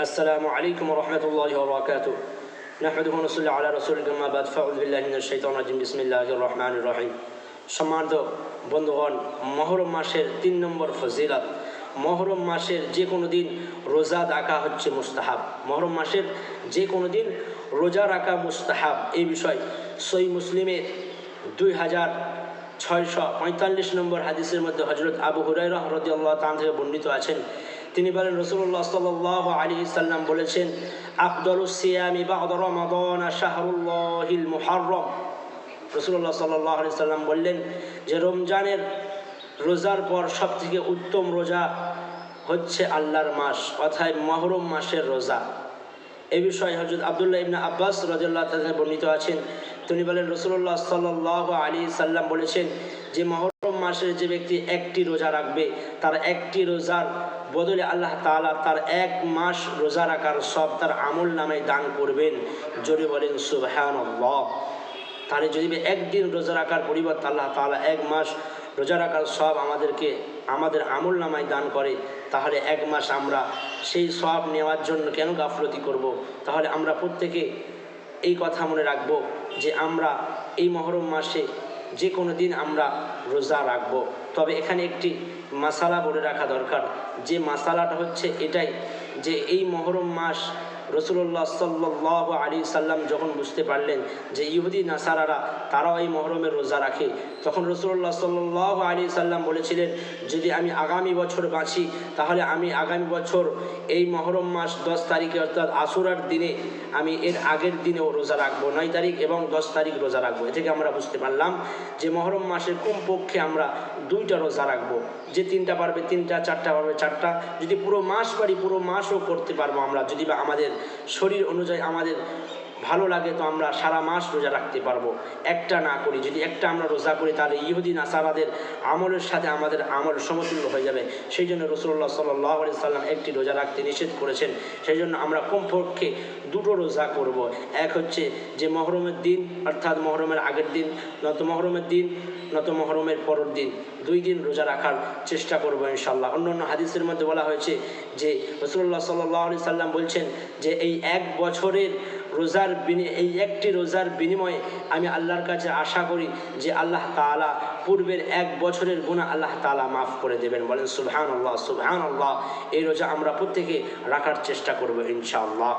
السلام عليكم ورحمة الله وبركاته نحمده ونصلي على رسولك ما بعد فأعوذ بالله من الشيطان الرجيم بسم الله الرحمن الرحيم সম্মানিত বন্ধুগণ মহরম মাসের তিন নম্বর ফজিলত মহরম মাসের যে কোনো দিন রোজা রাখা হচ্ছে মুস্তাহাব মহরম মাসের যে কোনো দিন রোজা রাখা মুস্তাহাব এই বিষয় সই মুসলিমের দুই হাজার ছয়শো পঁয়তাল্লিশ নম্বর হাদিসের মধ্যে হজরত আবু হুরাইরা হরদি আল্লাহ তান থেকে বর্ণিত আছেন তিনি বলেন রসুল্লাহ সাল্লাহ আলী সাল্লাম বলেছেন আফদলুসিয়ামি বা রমাদন শাহরুল্লাহিল মুহাররম। রসুল্লাহ সাল্লাহ আলি সাল্লাম বললেন যে, রমজানের রোজার পর সব থেকে উত্তম রোজা হচ্ছে আল্লাহর মাস অর্থাৎ মহরম মাসের রোজা। এ বিষয়ে হজরত আবদুল্লাহ ইবনা আব্বাস রাজুল্লাহ বর্ণিত আছেন তিনি বলেন রসুল্লাহ সাল্লাহ আলী সাল্লাম বলেছেন যে মহরম মাসের যে ব্যক্তি একটি রোজা রাখবে, তার একটি রোজার বদলে আল্লাহ তাআলা তার এক মাস রোজা রাখার সব তার আমল নামে দান করবেন জোরে বলেন সুবহান তাহলে যদি একদিন রোজা রাখার পরিবর্তে আল্লাহ তাআলা এক মাস রোজা রাখার সব আমাদেরকে, আমাদের আমল নামায় দান করে, তাহলে এক মাস আমরা সেই সব নেওয়ার জন্য কেন গাফলতি করব। তাহলে আমরা প্রত্যেকে এই কথা মনে রাখব যে আমরা এই মহরম মাসে যে কোনো দিন আমরা রোজা রাখব। তবে এখানে একটি মাসালা বলে রাখা দরকার। যে মাসালাটা হচ্ছে এটাই যে এই মহরম মাস রসুল্লাহ সাল্লাহ আলী সাল্লাম যখন বুঝতে পারলেন যে ইহুদি, নাসারারা, তারাও এই মহরমের রোজা রাখে, তখন রসুল্লাহ সাল্লাহ আলী সাল্লাম বলেছিলেন, যদি আমি আগামী বছর বাঁচি, তাহলে আমি আগামী বছর এই মহরম মাস দশ তারিখে অর্থাৎ আশুরার দিনে আমি এর আগের দিনেও রোজা রাখব। নয় তারিখ এবং দশ তারিখ রোজা রাখব। এ থেকে আমরা বুঝতে পারলাম যে মহরম মাসের কমপক্ষে আমরা দুইটা রোজা রাখব। যে তিনটা পারবে তিনটা, চারটা পারবে চারটা। যদি পুরো মাস পারি, পুরো মাসও করতে পারব আমরা। যদি বা আমাদের শরীর অনুযায়ী আমাদের ভালো লাগে তো আমরা সারা মাস রোজা রাখতে পারব। একটা না করি, যদি একটা আমরা রোজা করি, তাহলে ইহুদিন আসারাদের আমলের সাথে আমাদের আমল সমতুল্য হয়ে যাবে। সেই জন্য রসুল্লাহ সাল্লাহ আলি সাল্লাম একটি রোজা রাখতে নিষেধ করেছেন। সেই জন্য আমরা কমপক্ষে দুটো রোজা করব। এক হচ্ছে যে মহরমের দিন, অর্থাৎ মহরমের আগের দিন, নত মহরমের দিন, নত মহরমের পরের দিন। দুই দিন রোজা রাখার চেষ্টা করব ইনশাল্লাহ অন্য অন্য হাদিসের মধ্যে বলা হয়েছে যে রসুল্লাহ সাল্লাহ সাল্লাম বলছেন যে এই এক বছরের রোজার এই একটি রোজার বিনিময়ে আমি আল্লাহর কাছে আশা করি যে আল্লাহ তালা পূর্বের এক বছরের গুণা আল্লাহ তালা মাফ করে দেবেন। বলেন সুবহান আল্লাহ সুবহান আল্লাহ এই রোজা আমরা প্রত্যেকে রাখার চেষ্টা করব ইনশাআল্লাহ।